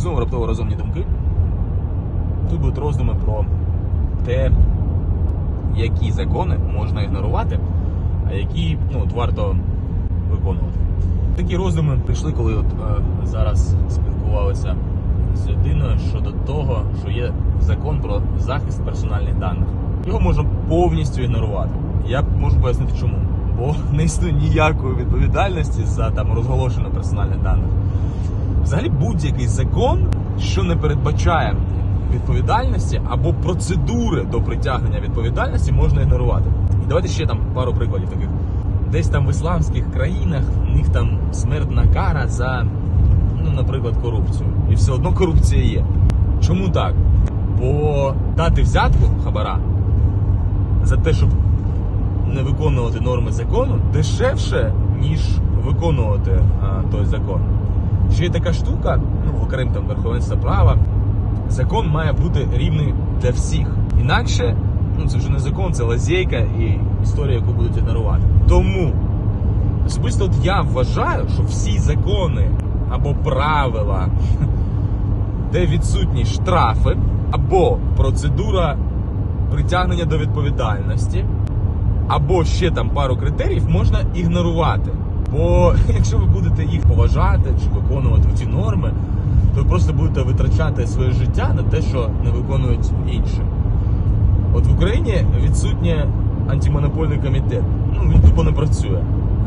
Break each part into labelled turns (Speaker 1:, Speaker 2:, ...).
Speaker 1: Знову раптово розумні думки. Тут будуть роздуми про те, які закони можна ігнорувати, а які ну, от варто виконувати. Такі роздуми прийшли, коли от, е, зараз спілкувалися з людиною щодо того, що є закон про захист персональних даних. Його можна повністю ігнорувати. Я можу пояснити чому. Бо не існує ніякої відповідальності за там розголошення персональних даних. Взагалі будь-який закон, що не передбачає відповідальності або процедури до притягнення відповідальності, можна ігнорувати. І давайте ще там пару прикладів таких. Десь там в ісламських країнах в них там смертна кара за, ну, наприклад, корупцію. І все одно корупція є. Чому так? Бо дати взятку хабара за те, щоб не виконувати норми закону, дешевше, ніж виконувати а, той закон. Ще є така штука, ну, окрім там верховенства права, закон має бути рівний для всіх. Інакше, ну це вже не закон, це лазейка і історія, яку будуть ігнорувати. Тому особисто от я вважаю, що всі закони або правила, де відсутні штрафи, або процедура притягнення до відповідальності, або ще там пару критеріїв можна ігнорувати. Бо якщо ви будете їх поважати чи виконувати ці норми, то ви просто будете витрачати своє життя на те, що не виконують інші. От в Україні відсутнє антимонопольний комітет. Ну він тупо не працює.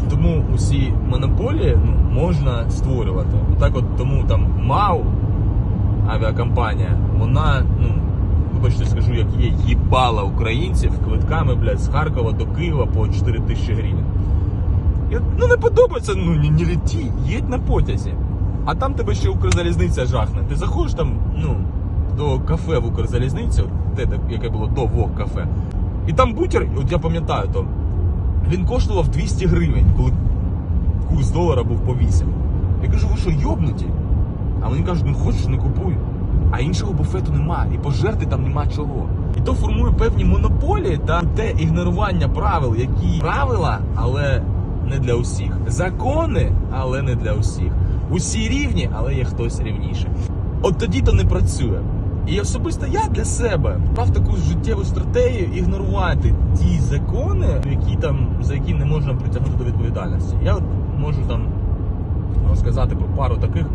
Speaker 1: Тому усі монополії ну, можна створювати. Так от тому там МАУ, авіакомпанія, вона, ну, вибачте, скажу, як є, їбала українців квитками, блядь, з Харкова до Києва по 4 тисячі гривень. Ну не подобається, ну не, не леті, їдь на потязі. А там тебе ще Укрзалізниця жахне. Ти заходиш там, ну, до кафе в Укрзалізниці, от те, яке було до Вог кафе. І там бутер, от я пам'ятаю, то він коштував 200 гривень, коли курс долара був по 8. Я кажу, ви що, йобнуті? А вони кажуть, ну хочеш, не купуй. А іншого буфету нема, і пожерти там нема чого. І то формує певні монополії та те ігнорування правил, які правила, але не для усіх. Закони, але не для усіх. Усі рівні, але є хтось рівніше. От тоді то не працює. І особисто я для себе брав таку життєву стратегію ігнорувати ті закони, які там за які не можна притягнути до відповідальності. Я от можу там розказати про пару таких.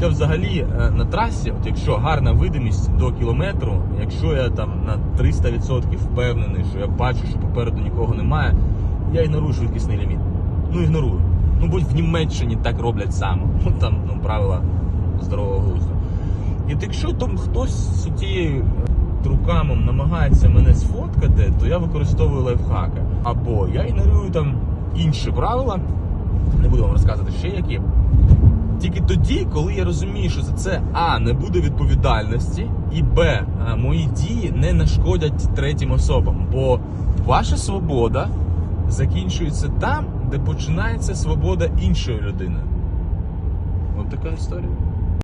Speaker 1: Та взагалі е, на трасі, от якщо гарна видимість до кілометру, якщо я там на 300% впевнений, що я бачу, що попереду нікого немає, я ігнорую швидкісний ліміт. Ну ігнорую. Ну будь в Німеччині так роблять само. Ну там ну, правила здорового глузду. І якщо там хтось з цією трукамом намагається мене сфоткати, то я використовую лайфхаки. Або я ігнорую там інші правила, не буду вам розказувати ще які. Тільки тоді, коли я розумію, що за це А не буде відповідальності, і Б, мої дії не нашкодять третім особам. Бо ваша свобода закінчується там, де починається свобода іншої людини. От така історія.